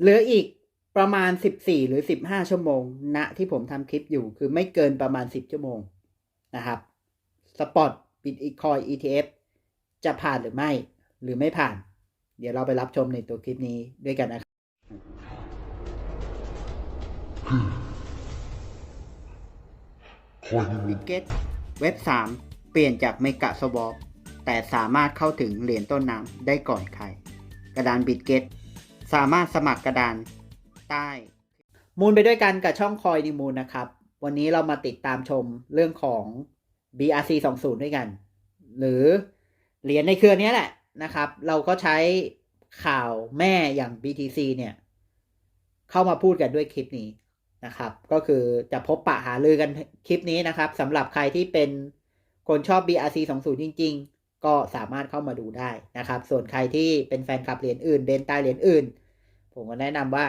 เหลืออีกประมาณ 14 หรือ 15 ชั่วโมงณที่ผมทำคลิปอยู่คือไม่เกินประมาณ 10 ชั่วโมงนะครับสปอตบิตอีคอย ETF จะผ่านหรือไม่หรือไม่ผ่าน เดี๋ยวเราไปรับชมในตัวคลิปนี้ด้วยกันนะครับบิตเกตเว็บ 3 เปลี่ยนจากเมกะสวอปแต่สามารถเข้าถึงเหรียญต้นน้ำได้ก่อนใคร กระดานบิตเกต สามารถสมัครกระดานใต้มูลไปด้วยกันกับช่องคอยนิมูลนะครับ วันนี้เรามาติดตามชมเรื่องของ BRC 20ด้วยกัน หรือเหรียญในเครือนี้แหละนะครับ เราก็ใช้ข่าวแม่อย่าง BTC เนี่ย เข้ามาพูดกันด้วยคลิปนี้นะครับ ก็คือจะพบปะหาลือกันคลิปนี้นะครับสำหรับใครที่เป็นคนชอบ BRC 20จริง ๆ ก็สามารถเข้ามาดูได้นะครับ ส่วนใครที่เป็นแฟนคลับเหรียญอื่น เดนใต้เหรียญอื่น ผมก็แนะนำว่า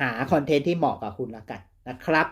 หาคอนเทนต์ที่เหมาะกับคุณละกันนะครับ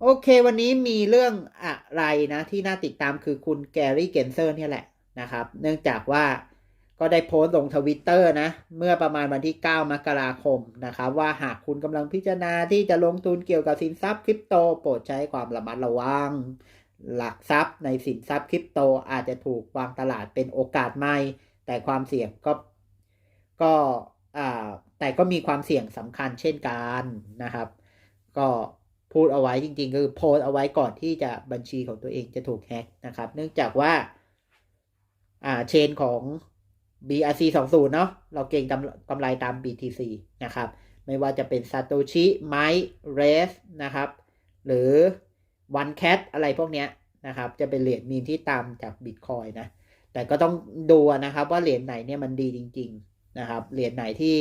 โอเค วันนี้มีเรื่องอะไรนะ ที่น่าติดตามคือคุณแกรี่เกนเซอร์เนี่ยแหละนะครับ เนื่องจากว่าก็ได้โพสต์ลงทวิตเตอร์นะ เมื่อประมาณวันที่ 9 มกราคมนะครับ ว่าหากคุณกำลังพิจารณาที่จะลงทุนเกี่ยวกับสินทรัพย์คริปโต โปรดใช้ความระมัดระวัง หลักทรัพย์ในสินทรัพย์คริปโตอาจจะถูกวางตลาดเป็นโอกาสใหม่ แต่ความเสี่ยงก็ก็อ่า แต่ก็มีความเสี่ยงสำคัญเช่นกันนะครับ ก็พูดเอาไว้จริงๆ คือโพสเอาไว้ก่อนที่จะบัญชีของตัวเองจะถูกแฮ็กนะครับ เนื่องจากว่าอ่าเชนของ BRC 20เนาะเราเก่งกำกำไรตาม BTC นะครับ ไม่ว่าจะเป็น Satoshi m i r e s นะครับ หรือ One Cat อะไรพวกเนี้ยนะครับ จะเป็นเหรียญมีมที่ตามจาก Bitcoin นะ แต่ก็ต้องดูนะครับว่าเหรียญไหนเนี่ยมันดีจริง ๆ นะครับ เหรียญไหนที่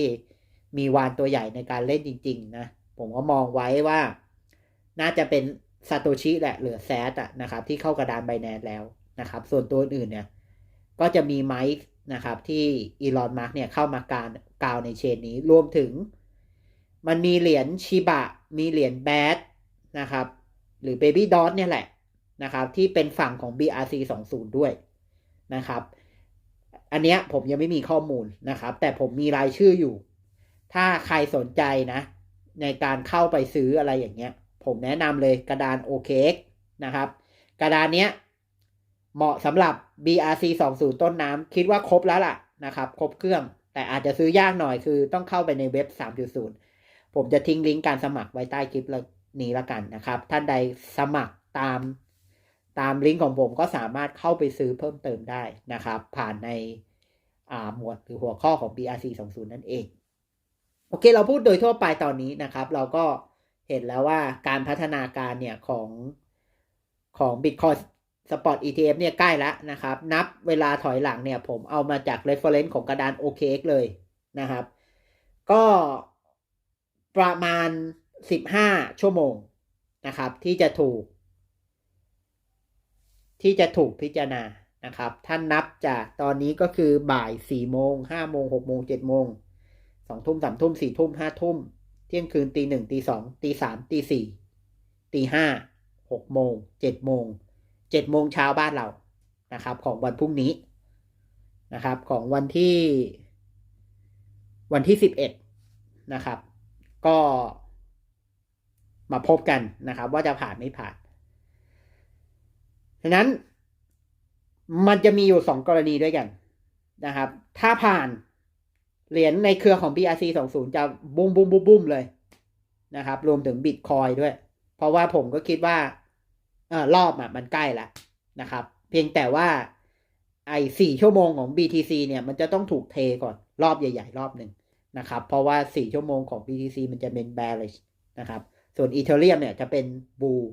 มีวานตัวใหญ่ในการเล่นจริง ๆ นะ ผมก็มองไว้ว่า น่าจะเป็น Satoshi แหละเหลือแซดอะนะครับ ที่เข้ากระดานไบแนนแล้วนะครับ ส่วนตัวอื่นเนี่ย ก็จะมีไมค์นะครับ ที่อีลอนมาร์กเนี่ยเข้ามาการกาวในเชนนี้รวมถึง มันมีเหรียญชิบะ มีเหรียญแบดนะครับ หรือ Baby d o t เนี่ยแหละนะครับ ที่เป็นฝั่งของ BRC 20ด้วยนะครับ อันเนี้ยผมยังไม่มีข้อมูลนะครับ แต่ผมมีรายชื่ออยู่ ถ้าใครสนใจนะ ในการเข้าไปซื้ออะไรอย่างเงี้ย ผมแนะนำเลยกระดาน OKX นะครับ กระดานเนี้ยเหมาะสำหรับ BRC 20ต้นน้ำคิดว่าครบแล้วล่ะนะครับ ครบเครื่อง แต่อาจจะซื้อยากหน่อยคือต้องเข้าไปในเว็บ 3.0 ผมจะทิ้งลิงก์การสมัครไว้ใต้คลิปนี้ละกันนะครับ ท่านใดสมัครตามตามลิงก์ของผมก็สามารถเข้าไปซื้อเพิ่มเติมได้นะครับ ผ่านในหมวดหรือหัวข้อของ BRC 20นั่นเอง โอเคเราพูดโดยทั่วไปตอนนี้นะครับ เราก็เห็นแล้วว่าการพัฒนาการเนี่ยของของ Bitcoin Spot ETF เนี่ยใกล้แล้วนะครับ นับเวลาถอยหลังเนี่ยผมเอามาจาก reference ของกระดาน OKX เลยนะครับ ก็ประมาณ 15 ชั่วโมงนะครับ ที่จะถูก ที่จะถูกพิจารณานะครับ ท่านนับจากตอนนี้ก็คือบ่าย 4 โมง 5 โมง 6 โมง 7 โมง 2ทุ่ม3ทุ่ม4ทุ่ม5ทุ่ม เที่ยงคืนตีหนึ่งตีสองตีสามตีสี่ตีห้าหกโมงเจ็ดโมงเจ็ดโมงเช้าบ้านเรานะครับ ของวันพรุ่งนี้นะครับ ของวันที่ วันที่สิบเอ็ดนะครับ ก็มาพบกันนะครับ ว่าจะผ่านไม่ผ่านฉะนั้นมันจะมีอยู่สองกรณีด้วยกันนะครับ ถ้าผ่าน เหรียญในเครือของ BRC 20 จะบุ้มบุ้มบุ้มบุ้มเลยนะครับ รวมถึงบิตคอยด้วย เพราะว่าผมก็คิดว่าเออรอบอะมันใกล้ล้วนะครับ เพียงแต่ว่าไอ้สี่ชั่วโมงของ BTC เนี่ยมันจะต้องถูกเทก่อนรอบใหญ่ ๆ รอบหนึ่งนะครับ เพราะว่าสี่ชั่วโมงของ BTC มันจะเป็น bearish นะครับ ส่วน Ethereum เนี่ยจะเป็น bull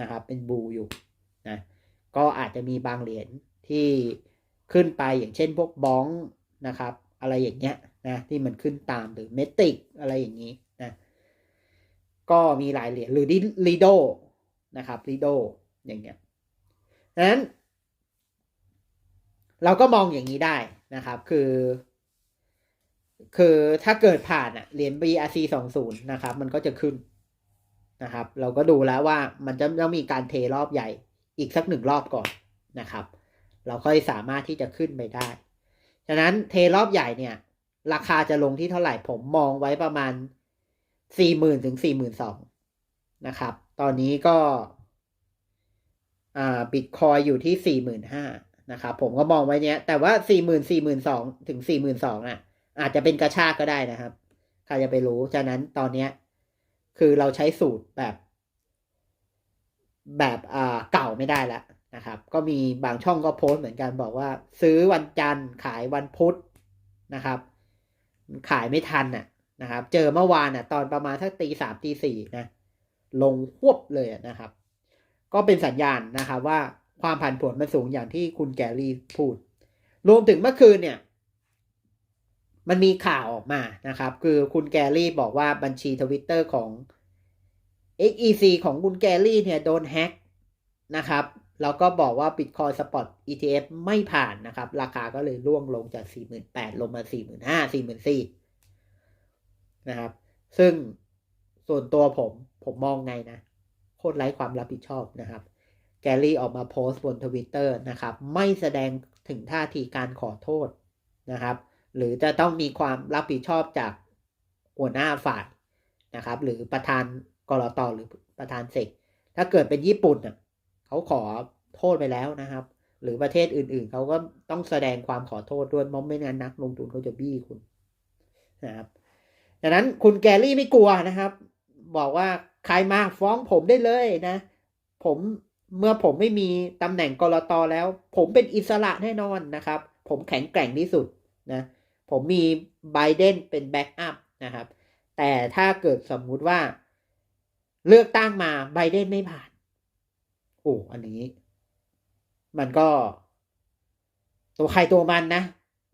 นะครับ เป็น bull อยู่นะก็อาจจะมีบางเหรียญที่ขึ้นไปอย่างเช่นพวกบ้องนะครับ อะไรอย่างเงี้ยนะที่มันขึ้นตามหรือเมติกอะไรอย่างนี้นะก็มีหลายเหรียญหรือลีโดนะครับลีโดอย่างเงี้ยดังนั้น เราก็มองอย่างนี้ได้นะครับ คือ คือถ้าเกิดผ่านอะเหรียญ BRC 20นะครับ มันก็จะขึ้นนะครับ เราก็ดูแล้วว่ามันจะต้องมีการเทรอบใหญ่อีกสักหนึ่งรอบก่อนนะครับ เราค่อยสามารถที่จะขึ้นไปได้ ฉะนั้นเทรอบใหญ่เนี่ย ราคาจะลงที่เท่าไหร่ผมมองไว้ประมาณสี่หมื่นถึงสี่หมื่นสองนะครับ ตอนนี้ก็อ่าบิตคอยอยู่ที่สี่หมื่นห้านะครับผมก็มองไว้เนี้ย แต่ว่าสี่หมื่นสี่หมื่นสองถึงสี่หมื่นสองอะ อาจจะเป็นกระชากก็ได้นะครับใครจะไปรู้ ฉะนั้นตอนเนี้ย คือเราใช้สูตรแบบ แบบอ่าเก่าไม่ได้แล้ว นะครับ ก็มีบางช่องก็โพสต์เหมือนกันบอกว่า ซื้อวันจันทร์ขายวันพุธนะครับ ขายไม่ทันน่ะนะครับ เจอเมื่อวานน่ะ ตอนประมาณสักตีสามตีสี่นะ ลงหวบเลยนะครับ ก็เป็นสัญญาณนะครับว่าความผันผวนมันสูงอย่างที่คุณแกรี่พูด รวมถึงเมื่อคืนเนี่ย มันมีข่าวออกมานะครับ คือคุณแกรี่บอกว่าบัญชีทวิตเตอร์ของ XEC ของคุณแกรี่เนี่ยโดนแฮ็กนะครับ แล้วก็บอกว่า Bitcoin Spot ETF ไม่ผ่านนะครับ ราคาก็เลยร่วงลงจาก 48,000 ลงมา 45,000 44,000 นะครับ ซึ่งส่วนตัวผมผมมองไงนะ โคตรไร้ความรับผิดชอบนะครับ แกลลี่ออกมาโพสต์บนทวิตเตอร์นะครับ ไม่แสดงถึงท่าทีการขอโทษนะครับ หรือจะต้องมีความรับผิดชอบจากหัวหน้าฝ่ายนะครับ หรือประธานกรตหรือประธานเซกถ้าเกิดเป็นญี่ปุ่นน่ะ เขาขอโทษไปแล้วนะครับ หรือประเทศอื่นๆ เขาก็ต้องแสดงความขอโทษด้วยเพราะไม่งั้นนักลงทุนเขาจะบี้คุณนะครับดังนั้นคุณแกรี่ไม่กลัวนะครับ บอกว่าใครมาฟ้องผมได้เลยนะ ผมเมื่อผมไม่มีตำแหน่งกรตแล้ว ผมเป็นอิสระแน่นอนนะครับ ผมแข็งแกร่งที่สุดนะผมมีไบเดนเป็นแบ็กอัพนะครับ แต่ถ้าเกิดสมมุติว่าเลือกตั้งมาไบเดนไม่ผ่าน โอ้อันนี้ มันก็ ตัวใครตัวมันนะ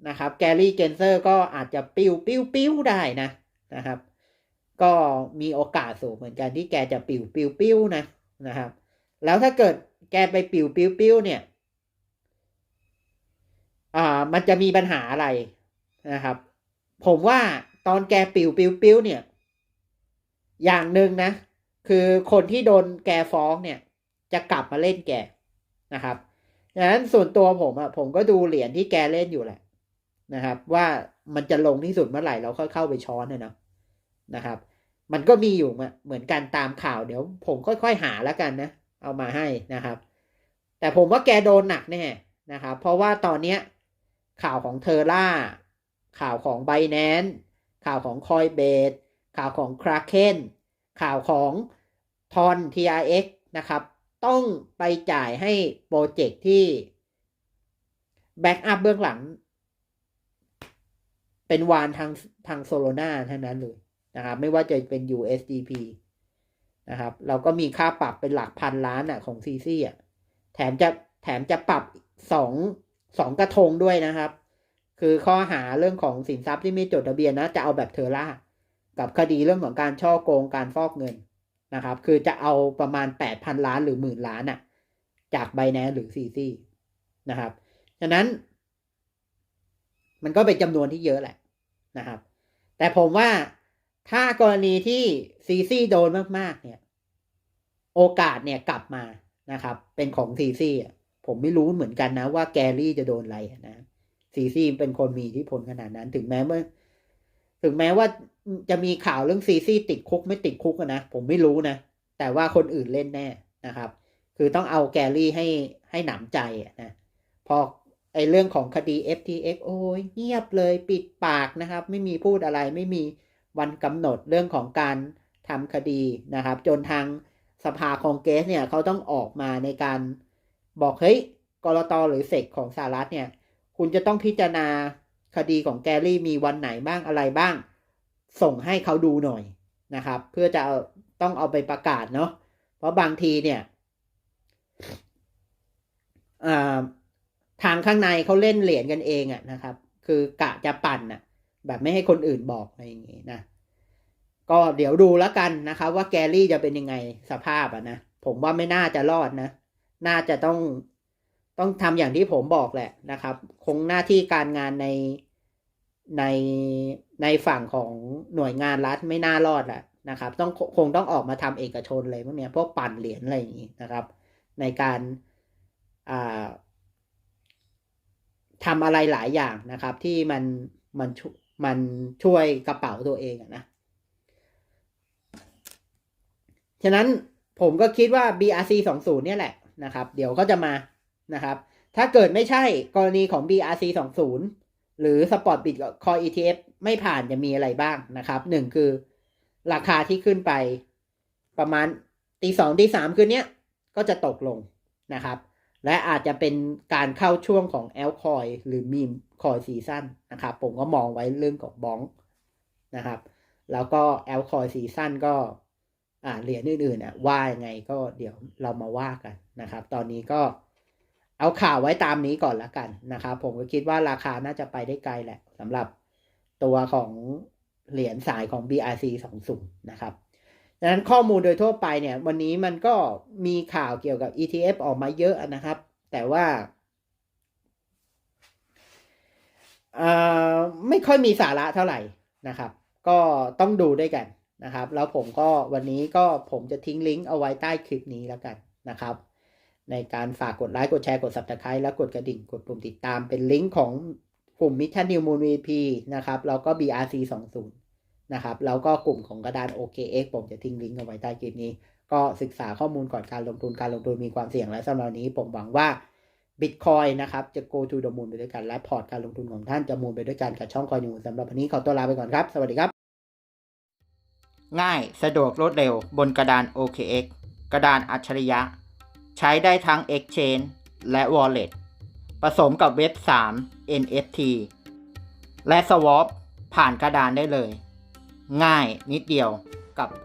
นะครับ แกรี่เจนเซอร์ก็อาจจะปิ้วปิ้วปิ้วได้นะนะครับ ก็มีโอกาสสูงเหมือนกันที่แกจะปิ้วปิ้วปิ้วนะนะครับ แล้วถ้าเกิดแกไปปิ้วปิ้วปิ้วเนี่ย อ่า มันจะมีปัญหาอะไรนะครับ ผมว่าตอนแกปิ้วปิ้วปิ้วเนี่ย อย่างหนึ่งนะ คือคนที่โดนแกฟ้องเนี่ย จะกลับมาเล่นแกนะครับดังนั้นส่วนตัวผมอะผมก็ดูเหรียญที่แกเล่นอยู่แหละนะครับ ว่ามันจะลงที่สุดเมื่อไหร่เราค่อยเข้าไปช้อนเนี่ยเนาะนะครับ มันก็มีอยู่เหมือนกันตามข่าวเดี๋ยว ผมค่อยๆหาแล้วกันนะเอามาให้นะครับ แต่ผมว่าแกโดนหนักแน่นะครับ เพราะว่าตอนเนี้ยข่าวของเทอร่า ข่าวของไบแนนข่าวของคอยเบดข่าวของคราเคนข่าวของทอน TRX นะครับ ต้องไปจ่ายให้โปรเจกต์ที่แบ็กอัพเบื้องหลัง เป็นวานทางทางโซโลนาเท่านั้นเลยนะครับไม่ว่าจะเป็น USDP นะครับ เราก็มีค่าปรับเป็นหลักพันล้านอะของซีซีอะแถมจะแถมจะปรับสองสองกระทงด้วยนะครับ คือข้อหาเรื่องของสินทรัพย์ที่ไม่จดทะเบียนนะ จะเอาแบบเทอร่ากับคดีเรื่องของการช่อโกงการฟอกเงิน นะครับ คือจะเอาประมาณแปดพันล้านหรือหมื่นล้านอะจากไบแนนหรือซีซีนะครับฉะนั้นมันก็เป็นจำนวนที่เยอะแหละนะครับ แต่ผมว่าถ้ากรณีที่ซีซีโดนมาก ๆ เนี่ย โอกาสเนี่ยกลับมานะครับ เป็นของซีซี่ผมไม่รู้เหมือนกันนะว่าแกรี่จะโดนอะไรนะซีซีเป็นคนมีทธิพลขนาดนั้น ถึงแม้ว่า ถึงแม้ว่าจะมีข่าวเรื่องซีซีติดคุกไม่ติดคุกนะ ผมไม่รู้นะ แต่ว่าคนอื่นเล่นแน่นะครับ คือต้องเอาแกรี่ให้ให้หนำใจนะพอไอเรื่องของคดี FTX โอ้ยเงียบเลยปิดปากนะครับ ไม่มีพูดอะไรไม่มีวันกำหนดเรื่องของการทำคดีนะครับ จนทางสภาคองเกสเนี่ยเขาต้องออกมาในการบอกเฮ้ยกรตหรือเสกของสหรัฐเนี่ย คุณจะต้องพิจารณา คดีของแกรี่มีวันไหนบ้างอะไรบ้าง ส่งให้เขาดูหน่อยนะครับ เพื่อจะเอาต้องเอาไปประกาศเนาะเพราะบางทีเนี่ยทางข้างในเขาเล่นเหรียญกันเองอะนะครับ คือกะจะปั่นอะแบบไม่ให้คนอื่นบอกอะไรอย่างงี้นะก็เดี๋ยวดูแล้วกันนะครับ ว่าแกรี่จะเป็นยังไงสภาพอะนะผมว่าไม่น่าจะรอดนะ น่าจะต้องต้องทำอย่างที่ผมบอกแหละนะครับ คงหน้าที่การงานใน ในในฝั่งของหน่วยงานรัฐไม่น่ารอดแหละนะครับ ต้องคงต้องออกมาทำเอกชนอะไรพวกนี้ยพวกปั่นเหรียญอะไรอย่างนี้นะครับ ในการอ่าทำอะไรหลายอย่างนะครับ ที่มันมันมันช่วยกระเป๋าตัวเองนะฉะนั้นผมก็คิดว่า BRC 20เนี่ยแหละนะครับ เดี๋ยวก็จะมานะครับ ถ้าเกิดไม่ใช่กรณีของ BRC 20 หรือ Spot Bit Coin ETF ไม่ผ่านจะมีอะไรบ้างนะครับหนึ่งคือราคาที่ขึ้นไปประมาณตีสองตีสามคืนนี้ก็จะตกลงนะครับ และอาจจะเป็นการเข้าช่วงของแอลคอยหรือมีมคอยซีซั่นนะครับ ผมก็มองไว้เรื่องของบ้องนะครับ แล้วก็แอลคอยซีซั่นก็อ่าเหรียญอื่นๆอะว่ายังไงก็เดี๋ยวเรามาว่ากันนะครับ ตอนนี้ก็ เอาข่าวไว้ตามนี้ก่อนละกันนะครับผมก็คิดว่าราคาน่าจะไปได้ไกลแหละสำหรับตัวของเหรียญสายของ BRC 20นะครับดังนั้นข้อมูลโดยทั่วไปเนี่ยวันนี้มันก็มีข่าวเกี่ยวกับ ETF ออกมาเยอะนะครับ แต่ว่าไม่ค่อยมีสาระเท่าไหร่นะครับ ก็ต้องดูด้วยกันนะครับ แล้วผมก็วันนี้ก็ผมจะทิ้งลิงก์เอาไว้ใต้คลิปนี้แล้วกันนะครับ ในการฝากกดไลค์ กดแชร์ กด subscribe แล้วกดกระดิ่ง กดปุ่มติดตาม เป็นลิงก์ของกลุ่ม Mission New Moon VP นะครับ แล้วก็ BRC 20นะครับ แล้วก็กลุ่มของกระดาน OKX ผมจะทิ้งลิงก์เอาไว้ใต้คลิปนี้ ก็ศึกษาข้อมูลก่อนการลงทุน การลงทุนมีความเสี่ยงและสำหรับนนี้ผมหวังว่า Bitcoin นะครับ จะ go to the moon ไปด้วยกัน และพอร์ตการลงทุนของท่านจะมูนไปด้วยกันกับช่องคอยนูสำหรับวันนี้ขอตัวลาไปก่อนครับ สวัสดีครับ ง่าย สะดวกรวดเร็ว บนกระดาน OKX กระดานอัจฉริยะ ใช้ได้ทั้ง Exchange และ Wallet ผสมกับเว็บ 3 NFT และ Swap ผ่านกระดานได้เลย ง่ายนิดเดียวกับ